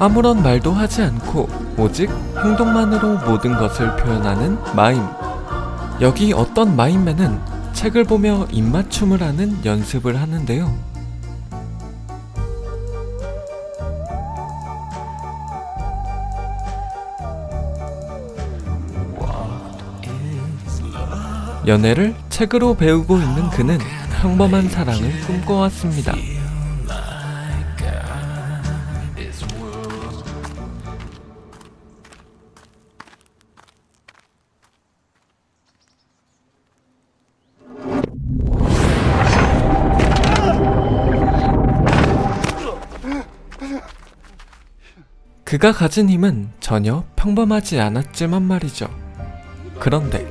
아무런 말도 하지 않고 오직 행동만으로 모든 것을 표현하는 마임. 여기 어떤 마임맨은 책을 보며 입맞춤을 하는 연습을 하는데요. 연애를 책으로 배우고 있는 그는 평범한 사랑을 꿈꿔왔습니다. 그가 가진 힘은 전혀 평범하지 않았지만 말이죠. 그런데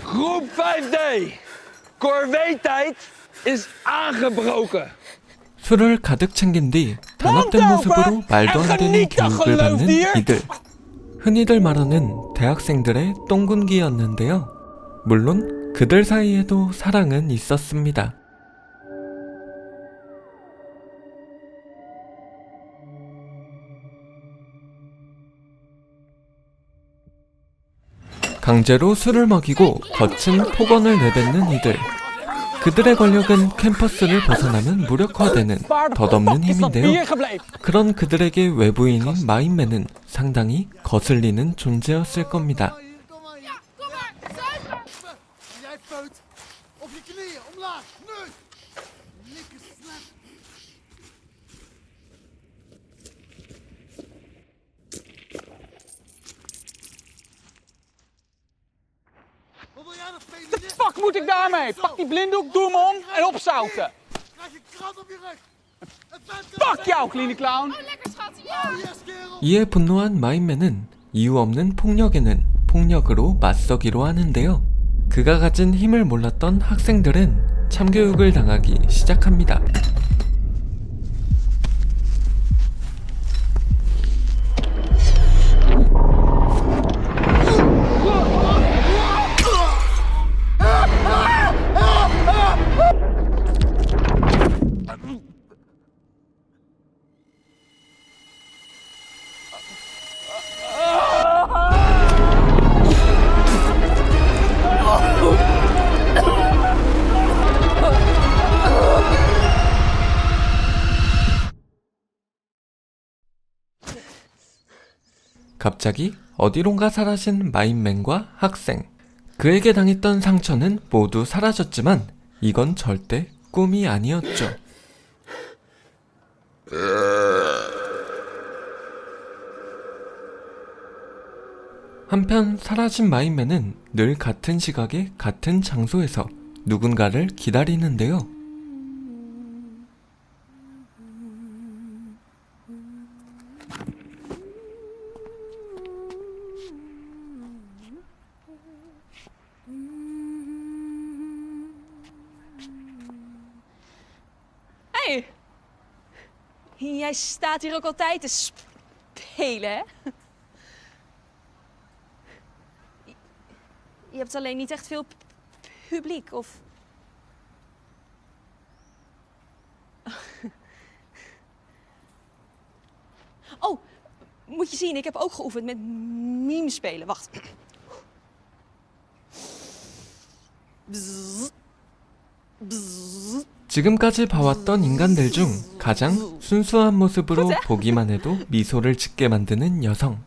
Groep 5D. Corvée-tijd is aangebroken. 술을 가득 챙긴 뒤 단합된 모습으로 말도 안 되는 교육을 받는 이들. 흔히들 말하는 대학생들의 똥군기였는데요. 물론 그들 사이에도 사랑은 있었습니다. 강제로 술을 먹이고 거친 폭언을 내뱉는 이들. 그들의 권력은 캠퍼스를 벗어나면 무력화되는 덧없는 힘인데요. 그런 그들에게 외부인인 마인맨은 상당히 거슬리는 존재였을 겁니다. Nog, feminist? Fuck moet ik daarmee? Pak die blinddoek, doe hem om en opzouten. Krijg je krat op je rug. Fuck jou, kleine clown. Lekker schat, ja! Yes, kerel. 이에 분노한 마인맨은 이유 없는 폭력에는 폭력으로 맞서기로 하는데요. 그가 가진 힘을 몰랐던 학생들은 참교육을 당하기 시작합니다. 갑자기 어디론가 사라진 마인맨과 학생. 그에게 당했던 상처는 모두 사라졌지만 이건 절대 꿈이 아니었죠. 한편 사라진 마인맨은 늘 같은 시각에 같은 장소에서 누군가를 기다리는데요. Jij staat hier ook altijd te spelen, hè? Je hebt alleen niet echt veel pu- publiek, of... Oh, moet je zien, ik heb ook geoefend met meme spelen. Wacht. 지금까지 봐왔던 인간들 중 가장 순수한 모습으로 보기만 해도 미소를 짓게 만드는 여성.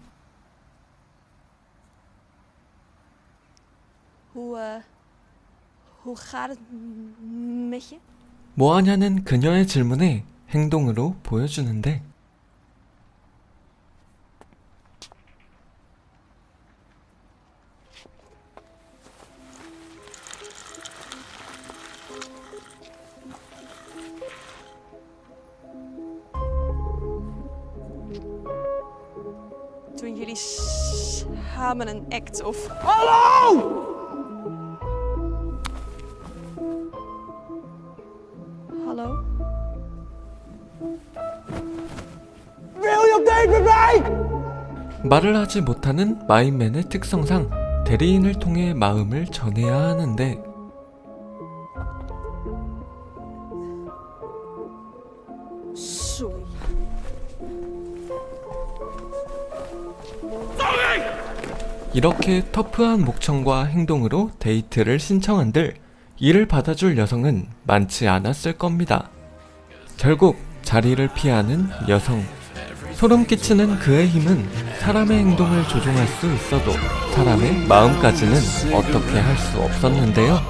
뭐하냐는 그녀의 질문에 행동으로 보여주는데 Doen jullie samen een act of... Hallo! Hallo? Wil je op date met mij? 말을 하지 못하는 마인맨의 특성상 대리인을 통해 마음을 전해야 하는데 이렇게 터프한 목청과 행동으로 데이트를 신청한들 이를 받아줄 여성은 많지 않았을 겁니다. 결국 자리를 피하는 여성. 소름 끼치는 그의 힘은 사람의 행동을 조종할 수 있어도 사람의 마음까지는 어떻게 할 수 없었는데요.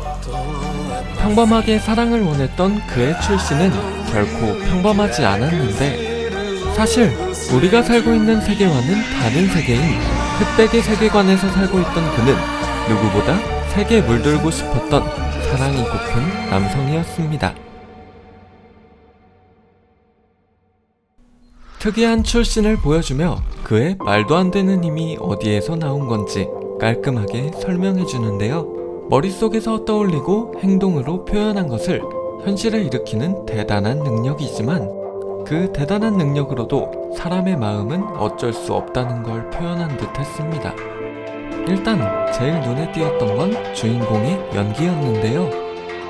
평범하게 사랑을 원했던 그의 출신은 결코 평범하지 않았는데 사실 우리가 살고 있는 세계와는 다른 세계인 흑백의 세계관에서 살고 있던 그는 누구보다 세게 물들고 싶었던 사랑이 고픈 남성이었습니다. 특이한 출신을 보여주며 그의 말도 안 되는 힘이 어디에서 나온 건지 깔끔하게 설명해 주는데요. 머릿속에서 떠올리고 행동으로 표현한 것을 현실에 일으키는 대단한 능력이지만 그 대단한 능력으로도 사람의 마음은 어쩔 수 없다는 걸 표현한 듯 했습니다. 일단 제일 눈에 띄었던 건 주인공의 연기였는데요.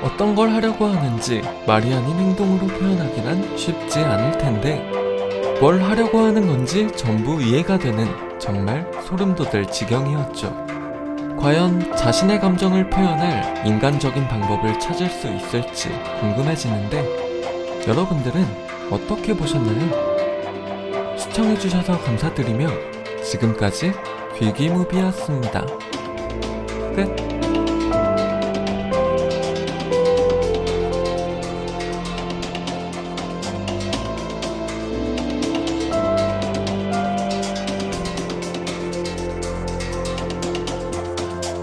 어떤 걸 하려고 하는지 아닌 행동으로 표현하기란 쉽지 않을 텐데 뭘 하려고 하는 건지 전부 이해가 되는 정말 소름 돋을 지경이었죠. 과연 자신의 감정을 표현할 인간적인 방법을 찾을 수 있을지 궁금해지는데 여러분들은 어떻게 보셨나요? 시청해주셔서 감사드리며 지금까지 귀기무비였습니다. 끝